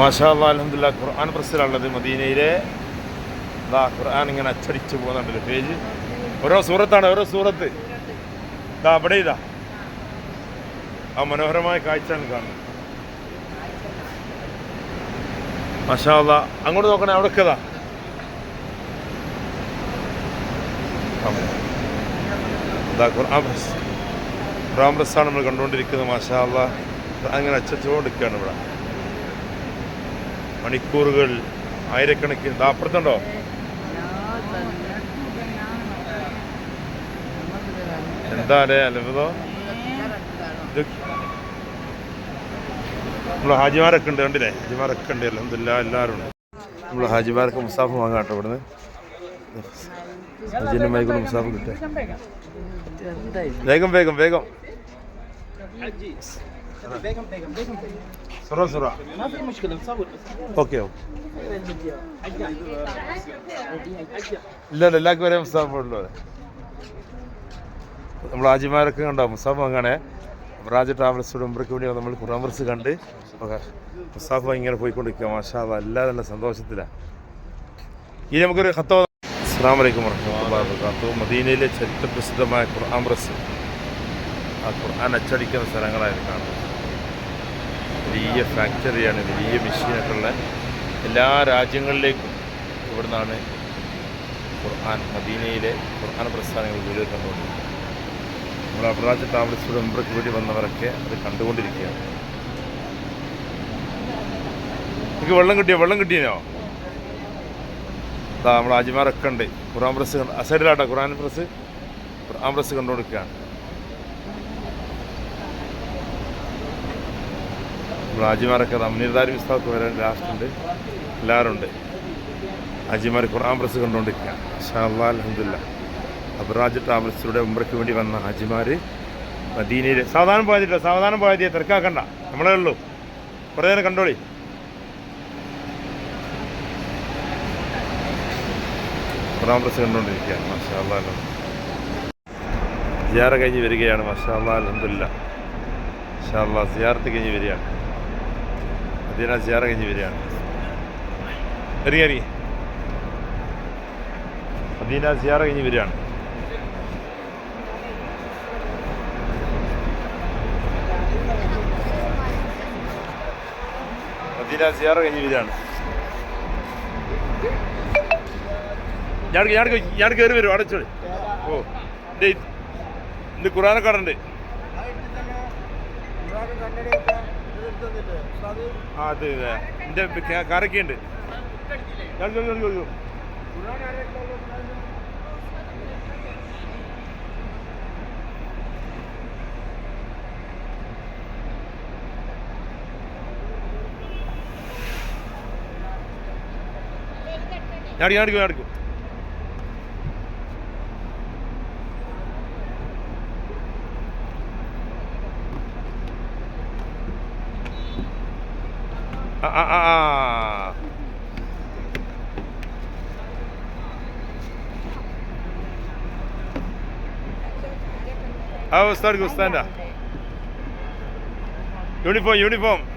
മാഷാ അലഹമില്ല ഖുർആൻ പ്രസ്സിലുള്ളത് മദീനയിലെ. ദാ ഖുർആൻ ഇങ്ങനെ അച്ചടിച്ച് പോകുന്നുണ്ടല്ലോ പേജ്. ഓരോ സൂറത്താണ് ഓരോ സൂറത്ത്. ഇതാ അവിടെ ഇതാ. ആ മനോഹരമായ കാഴ്ചയാണ് കാണുന്നത്. മാഷാ. അങ്ങോട്ട് നോക്കണേ അവിടെ ഇതാ. ഖുർആൻ പ്രസ് ഖുർആൻ പ്രസ്സാണ് നമ്മൾ കണ്ടുകൊണ്ടിരിക്കുന്നത് മാഷാ അല്ലാ. അങ്ങനെ അച്ചടിച്ചുകൊണ്ടിരിക്കുകയാണ് ഇവിടെ. മണിക്കൂറുകൾ ആയിരക്കണക്കിന് അപ്പുറത്തുണ്ടോ എന്താ അല്ലേ അത്ഭുതോ നമ്മൾ ഹാജിമാരൊക്കെ ഉണ്ട് കണ്ടില്ലേ? ഹാജിമാരൊക്കെ ഉണ്ട് എന്തില്ല എല്ലാവരും ഉണ്ട്. നമ്മൾ ഹാജിമാരൊക്കെ മുസാഫ് വാങ്ങാട്ടോ കേട്ടോ ഇവിടുന്ന്. ഹജിന്റെ മൈക്കൂടെ മുസാഫ് കിട്ടേ വേഗം വേഗം വേഗം. സുറ സുറ ما في مشكله نصور بس ഓക്കെ ഓക്കെ ഇല്ല ഇല്ല എല്ലാവർക്കും ഒരേ മുസാഫ് ഉള്ളൂ നമ്മൾ ആജിമാരൊക്കെ കണ്ടോ മുസാഫ് വാങ്ങാണേ റാജ് ട്രാവൽസിയുടെ മുമ്പൊക്കെ വേണ്ടി നമ്മൾ ഖുറാമർസ് കണ്ട് മുസാഫ് ഇങ്ങനെ പോയിക്കൊണ്ടിരിക്കുക മാഷാ അല്ലാ, എല്ലാവരും നല്ല സന്തോഷത്തിലാണ് ഇനി നമുക്കൊരു ഹത്തോ അസ്സാം വലൈക്കും വർഹമത്തുള്ളാഹി മദീനയിലെ ചരിത്ര പ്രസിദ്ധമായ ഖുർആൻ പ്രസ് ആ ഖുർആൻ അച്ചടിക്കുന്ന സ്ഥലങ്ങളായിരുന്നു കാണുന്നത്. വലിയ ഫാക്ടറിയാണ് വലിയ മെഷീനൊക്കെ ഉള്ള എല്ലാ രാജ്യങ്ങളിലേക്കും ഇവിടുന്നാണ് ഖുർആൻ മദീനയിലെ ഖുർആൻ പ്രസ്ഥാനങ്ങൾ വീഡിയോ കണ്ടുകൊണ്ടിരിക്കുന്നത്. നമ്മൾ അബ്രാജ് ട്രാവൽസിലൂടെ മുമ്പൊക്കെ വേണ്ടി വന്നവരൊക്കെ അത് കണ്ടുകൊണ്ടിരിക്കുകയാണ്. എനിക്ക് വെള്ളം കിട്ടിയോ? വെള്ളം കിട്ടിയോ? അതാ നമ്മൾ ആജിമാരൊക്കെ ഉണ്ട്. ഖുറാൻ പ്രസ് ആ സൈഡിലാട്ടോ ഖുർആൻ പ്രസ് ഖുർആൻ പ്രസ് കണ്ടുകൊണ്ടിരിക്കുകയാണ്. ആജിമാരൊക്കെ അമീർദാരി ഉസ്താദ് വരാൻ ലാസ്റ്റുണ്ട് എല്ലാവരും ഉണ്ട് അജിമാർ ഖുർആൻ പ്രസ് കണ്ടുകൊണ്ടിരിക്കുക ഷാ അലഹമില്ല അബ്രാജ് ട്രാവൽസിലൂടെ ഉംറയ്ക്ക് വേണ്ടി വന്ന ഹാജിമാർ മദീനയിൽ സാവധാനം പോയതില്ല സാവധാനം പോയതിയെ തിരക്കാക്കണ്ട. നമ്മളേ ഉള്ളൂ. കുറേ നേരം കണ്ടോളി. ഖുർആൻ പ്രസ് കണ്ടുകൊണ്ടിരിക്കുകയാണ് മാഷാ അല്ലാ സിയാറ കഴിഞ്ഞ് വരികയാണ്. മാഷാ അലഹമില്ല ഷാ സിയാറത്ത് കഴിഞ്ഞ് വരികയാണ്. മദീന സിയാറ കഴിഞ്ഞ് വരികയാണ്. മദീന സിയാറ കഴിഞ്ഞ് വരികയാണ്. ഞാൻ കയറി വരും അടച്ചോളി ഓ ഇന്ന് ഖുറാനക്കാടുണ്ട് ആ അത് എന്റെ കാരൊക്കെ ഉണ്ട് ഞാൻ എടുക്കും Ah ah Aa. How start to stand up. Uniform, uniform.